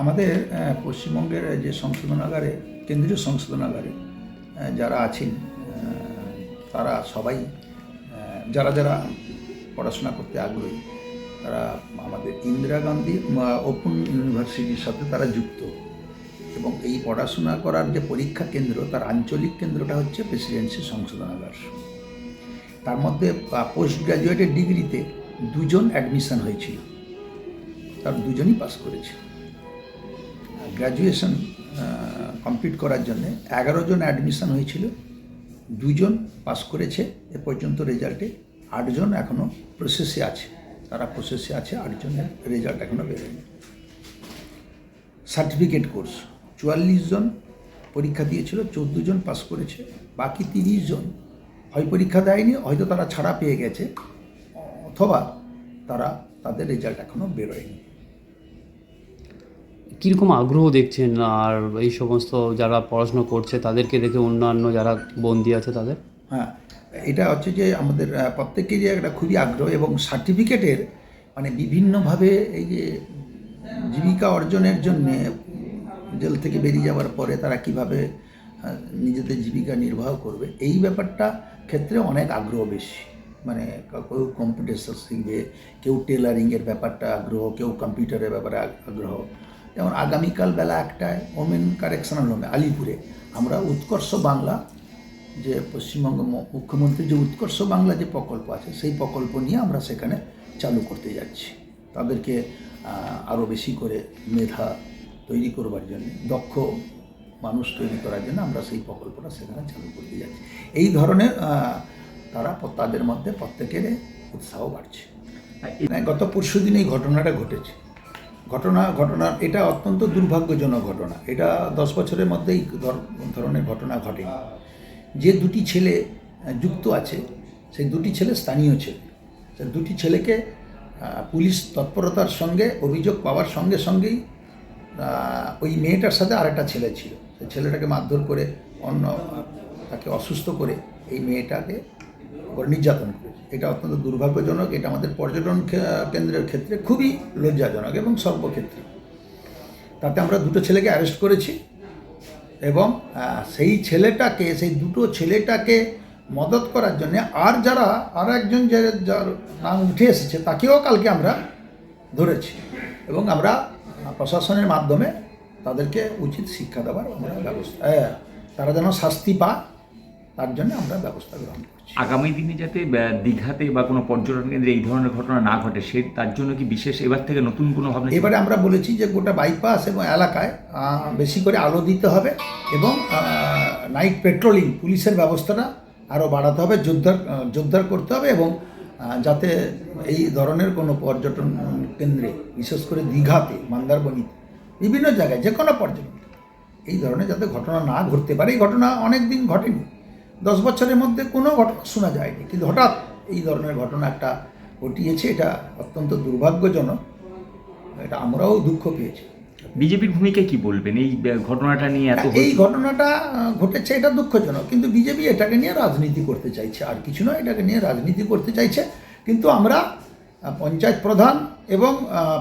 আমাদের পশ্চিমবঙ্গের যে সংশোধনাগারে কেন্দ্রীয় সংশোধনাগারে যারা আছেন তারা সবাই যারা যারা পড়াশোনা করতে আগ্রহী, তারা আমাদের ইন্দিরা গান্ধী ওপেন ইউনিভার্সিটির সাথে তারা যুক্ত। এবং এই পড়াশোনা করার যে পরীক্ষা কেন্দ্র, তার আঞ্চলিক কেন্দ্রটা হচ্ছে প্রেসিডেন্সি সংশোধনাগার তার মধ্যে পোস্ট গ্র্যাজুয়েটের ডিগ্রিতে দুজন অ্যাডমিশন হয়েছিল। তার দুজনই পাস করেছে। গ্র্যাজুয়েশন কমপ্লিট করার জন্য এগারো জন অ্যাডমিশন হয়েছিল, দুজন পাস করেছে, এ পর্যন্ত রেজাল্টে আটজন এখনও প্রসেসে আছে। তারা প্রসেসে আছে, আটজনের রেজাল্ট এখনও বেরোয়নি। সার্টিফিকেট কোর্স চুয়াল্লিশ জন পরীক্ষা দিয়েছিল, চোদ্দ জন পাস করেছে, বাকি তিরিশ জন হয় পরীক্ষা দেয়নি, হয়তো তারা ছাড়া পেয়ে গেছে, অথবা তারা, তাদের রেজাল্ট এখনও বেরোয়নি। কীরকম আগ্রহ দেখছেন আর এই সমস্ত যারা পড়াশোনা করছে, তাদেরকে দেখে অন্যান্য যারা বন্দি আছে তাদের? হ্যাঁ এটা হচ্ছে যে আমাদের প্রত্যেকেরই একটা খুবই আগ্রহ এবং সার্টিফিকেটের মানে বিভিন্নভাবে এই যে জীবিকা অর্জনের জন্যে জেল থেকে বেরিয়ে যাওয়ার পরে তারা কীভাবে নিজেদের জীবিকা নির্বাহ করবে, এই ব্যাপারটা ক্ষেত্রে অনেক আগ্রহ বেশি। মানে কেউ কম্পিউটার শিখবে, কেউ টেলারিংয়ের ব্যাপারটা আগ্রহ, কেউ কম্পিউটারের ব্যাপারে আগ্রহ। যেমন আগামীকাল বেলা একটায় ওমেন কারেকশনাল হোমে আলিপুরে। আমরা উৎকর্ষ বাংলা যে পশ্চিমবঙ্গ মুখ্যমন্ত্রী যে উৎকর্ষ বাংলা যে প্রকল্প আছে সেই প্রকল্প নিয়ে আমরা সেখানে চালু করতে যাচ্ছি। তাদেরকে আরও বেশি করে মেধা তৈরি করবার জন্য দক্ষ মানুষ তৈরি করার জন্য আমরা সেই প্রকল্পটা সেখানে চালু করতে যাচ্ছি। এই ধরনের তারা তাদের মধ্যে প্রত্যেকের উৎসাহ বাড়ছে। মানে গত পরশু দিন এই ঘটনাটা ঘটেছে। ঘটনা ঘটনা, এটা অত্যন্ত দুর্ভাগ্যজনক ঘটনা। এটা দশ বছরের মধ্যেই ধরনের ঘটনা ঘটেনি যে দুটি ছেলে যুক্ত আছে, সেই দুটি ছেলে স্থানীয় ছেলে। দুটি ছেলেকে পুলিশ তৎপরতার সঙ্গে, অভিযোগ পাওয়ার সঙ্গে সঙ্গেই ওই মেয়েটার সাথে আরেকটা ছেলে ছিল। সেই ছেলেটাকে মারধর করে, অন্য, তাকে অসুস্থ করে, এই মেয়েটাকে উপর নির্যাতন করেছে। এটা অত্যন্ত দুর্ভাগ্যজনক, এটা আমাদের পর্যটন কেন্দ্রের ক্ষেত্রে খুবই লজ্জাজনক এবং সর্বক্ষেত্রে। তাতে আমরা দুটো ছেলেকে অ্যারেস্ট করেছি এবং সেই ছেলেটাকে, সেই দুটো ছেলেটাকে মদত করার জন্য আর যারা, আর একজন যে, যার নাম উঠে এসেছে, তাকেও কালকে আমরা ধরেছি এবং আমরা প্রশাসনের মাধ্যমে তাদেরকে উচিত শিক্ষা দেওয়ার আমরা ব্যবস্থা তারা যেন শাস্তি পায়। তার জন্য আমরা ব্যবস্থা গ্রহণ করছি। আগামী দিনে যাতে দীঘাতে বা কোনো পর্যটন কেন্দ্রে এই ধরনের ঘটনা না ঘটে সে তার জন্য কি বিশেষ এবার থেকে নতুন কোনো ভাবনা এবারে আমরা বলেছি যে গোটা বাইপাস এবং এলাকায় বেশি করে আলো দিতে হবে এবং নাইট পেট্রোলিং পুলিশের ব্যবস্থাটা আরও বাড়াতে হবে জোরদার আহ, জোরদার করতে হবে এবং যাতে এই ধরনের কোনো পর্যটন কেন্দ্রে বিশেষ করে দীঘাতে মন্দারমণিতে বিভিন্ন জায়গায় যে কোনো পর্যটন এই ধরনের যাতে ঘটনা না ঘটতে পারে। এই ঘটনা অনেক দিন ঘটেনি। দশ বছরের মধ্যে কোনো ঘটনা শোনা যায়নি। কিন্তু হঠাৎ এই ধরনের ঘটনা একটা ঘটিয়েছে এটা অত্যন্ত দুর্ভাগ্যজনক। এটা আমরাও দুঃখ পেয়েছি। বিজেপির ভূমিকা কি বলবেন? এই ঘটনাটা নিয়ে এত এই ঘটনাটা ঘটেছে এটা দুঃখজনক। কিন্তু বিজেপি এটাকে নিয়ে রাজনীতি করতে চাইছে। আর কিছু নয় এটাকে নিয়ে রাজনীতি করতে চাইছে। কিন্তু আমরা পঞ্চায়েত প্রধান এবং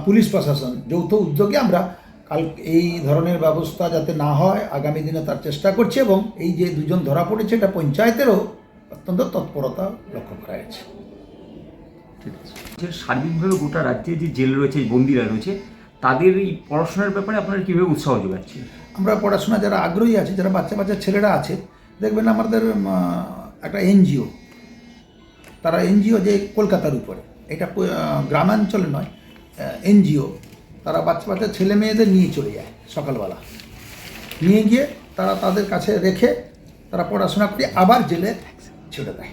পুলিশ প্রশাসন যৌথ উদ্যোগে আমরা কাল এই ধরনের ব্যবস্থা যাতে না হয় আগামী দিনে তার চেষ্টা করছে এবং এই যে দুজন ধরা পড়েছে এটা পঞ্চায়েতেরও অত্যন্ত তৎপরতা লক্ষ্য করা আছে। যে সার্বিকভাবে গোটা রাজ্যে যে জেল রয়েছে বন্দিরা রয়েছে তাদের এই পড়াশোনার ব্যাপারে আপনারা কীভাবে উৎসাহ যোগাচ্ছেন আমরা পড়াশোনা যারা আগ্রহী আছে যারা বাচ্চা বাচ্চা ছেলেরা আছে দেখবেন আমাদের একটা এনজিও তারা এনজিও যে কলকাতার উপরে এটা গ্রামাঞ্চলে নয় এনজিও তারা বাচ্চা বাচ্চা ছেলে মেয়েদের নিয়ে চলে যায় সকালবেলা। নিয়ে গিয়ে তারা তাদের কাছে রেখে তারা পড়াশোনা করে আবার জেলে ছেড়ে দেয়।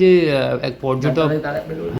যে এক পর্যটক